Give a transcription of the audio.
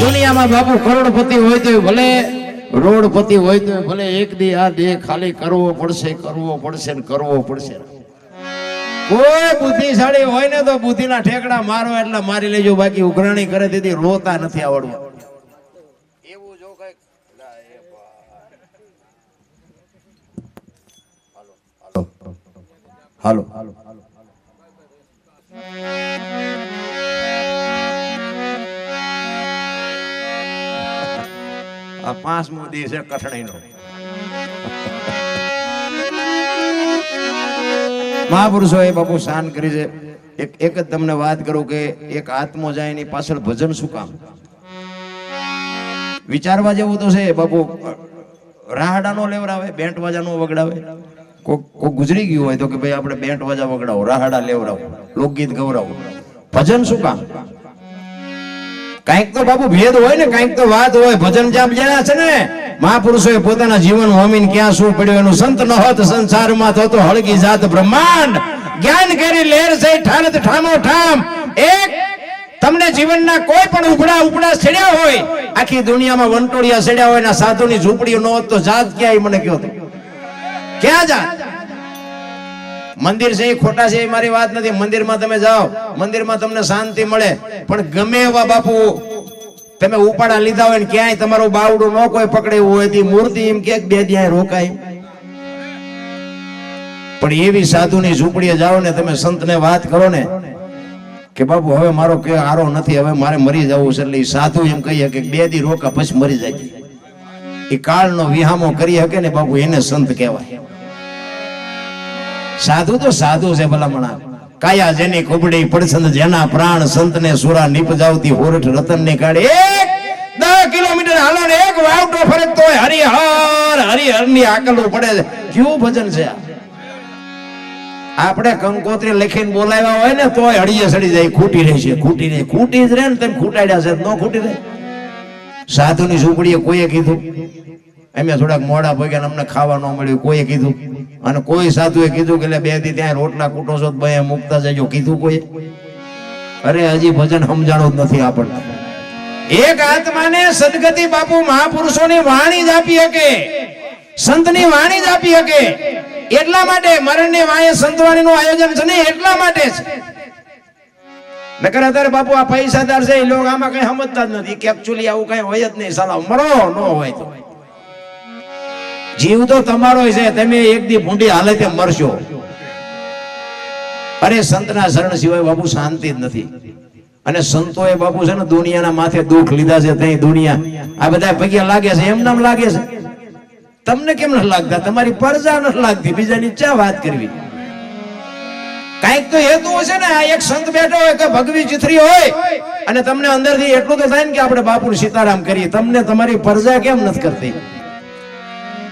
દુનિયામાં બાપુ કરોડપતિ હોય તો ભલે રોડપતિ હોય તો ભલે એક દી આ દેહ ખાલી કરવો પડશે કરવો પડશે ને કરવો પડશે. કોઈ બુદ્ધિશાળી હોય ને તો બુદ્ધિના ઠેકડા મારો એટલે મારી લેજો બાકી ઉઘરાણી કરે તેથી રોતા નથી આવડવું એવું જો કંઈક હાલો હાલો. આ પાંચમો દિવસ છે કઠણાઈનો મહાપુરુષો એ બાપુ શાન કરી છે. એક એક જ તમને વાત કરું કે એક આત્મો જાય એની પાછળ ભજન શું કામ? વિચારવા જેવું તો છે બાપુ. રાહડા નો લેવડાવે બેન્ટ વાજા નો વગડાવે. કોક કોક ગુજરી ગયું હોય તો કે ભાઈ આપણે બેન્ટ વાજા વગડાવો, રાહડા લેવડાવો, લોકગીત ગવડાવો ભજન શું કામ? કાંઈક તો બાપુ ભેદ હોય ને, કંઈક તો વાત હોય. ભજન જાપ જણા છે ને, મહાપુરુષોએ પોતાના જીવન હોમીને ક્યાં શું પડ્યું? એનું સંત ન હોત, સંસારમાં તો તો હળગી જાત બ્રહ્માંડ. જ્ઞાન કરી લેર છે, ઠાલત ઠામો ઠામ. એક, તમને જીવનના કોઈ પણ ઉપડા ઉપડા છેડ્યા હોય, આખી દુનિયામાં વંટોળિયા છેડ્યા હોય ને સાધુની ઝૂંપડીઓ ન હોત તો જાત ક્યાંય મને કયો ક્યાં જાત? મંદિર છે એ ખોટા છે એ મારી વાત નથી. મંદિરમાં તમે જાઓ. મંદિરમાં તમને શાંતિ મળે. પણ ગમે એવા બાપુ તમે ઉપાડા લીધા હોય ને ક્યાંય તમારું બાવડું ન કોઈ પકડે એવું હોય તે મૂર્તિ એમ કે બે ત્યાં રોકાય. પણ એવી સાધુની ઝૂંપડીએ જાઓ ને, તમે સંતને વાત કરો ને, કે બાપુ, હવે મારો કે આરો નથી, હવે મારે મરી જવું છે. એટલે સાધુ એમ કહીએ કે બે દી રોકા પછી મરી જાય. એ કાળનો વિહામો કરી શકે ને બાપુ, એને સંત કહેવાય. સાધુ તો સાધુ છે ભલામણા. કાયા જેની કુબડી પડસંદ જેના પ્રાણ સંતને સુરા નીપજાવતી હોરઠ રતન ને કાઢે. એક દસ કિલોમીટર હાલો એક વાવટો ફરે તો હરિહર હરિહરની આકલો પડે છે. કેવું ભજન છે આપણે કંકોત્રી લખીને બોલાવ્યા હોય ને તોય હળીએ સડી જાય, ખૂટી રહી છે, ખૂટી રહી. ખૂટી જ રહે ને તેમ ખૂટાડ્યા છે, ન ખૂટી રહે. સાધુની ઝૂંપડીએ કોઈએ કીધું? અમે થોડાક મોડા ભોગ્યા અમને ખાવા ન મળ્યું, કોઈએ કીધું? અને કોઈ સાધુએ કીધું કે બે દી ત્યાં રોટલા કૂટો છો બે મુકતા જજો. કીધું કોઈ? અરે હજી ભજન સમજાણું જ નથી આપણને. એક આત્માને સદગતિ બાપુ મહાપુરુષોની વાણી જ આપી શકે. સંતની વાણી જ આપી શકે. એટલા માટે મરણની વાયે સંતવાણીનું આયોજન છે ને એટલા માટે છે નકર અત્યારે બાપુ આ પૈસાદાર છે એ લોકો આમાં કઈ સમજતા જ નથી. કે એકચ્યુઅલી આવું કઈ હોય જ નહીં. સલાહ મરો, ન હોય તો. જીવ તો તમારો છે, તમે એક દી ભૂંડી હાલતે મરશો. અરે સંતના શરણ સિવાય બાપુ શાંતિ જ નથી. અને સંતોએ બાપુ છે ને દુનિયાના માથે દુઃખ લીધા છે ત્યાં દુનિયા આ બધા પગ્યા લાગે છે, એમ નામ લાગે છે. તમને કેમ નથી લાગતા? તમારી પરજા નથી લાગતી, બીજાની ચા વાત કરવી. કંઈક તો હેતુ હશે ને, આ એક સંત બેઠો હોય કે ભગવી ચિથરી હોય, અને તમને અંદરથી એટલું તો થાય ને કે આપણે બાપુ સીતારામ કરીએ. તમને તમારી પરજા કેમ નથી કરતી?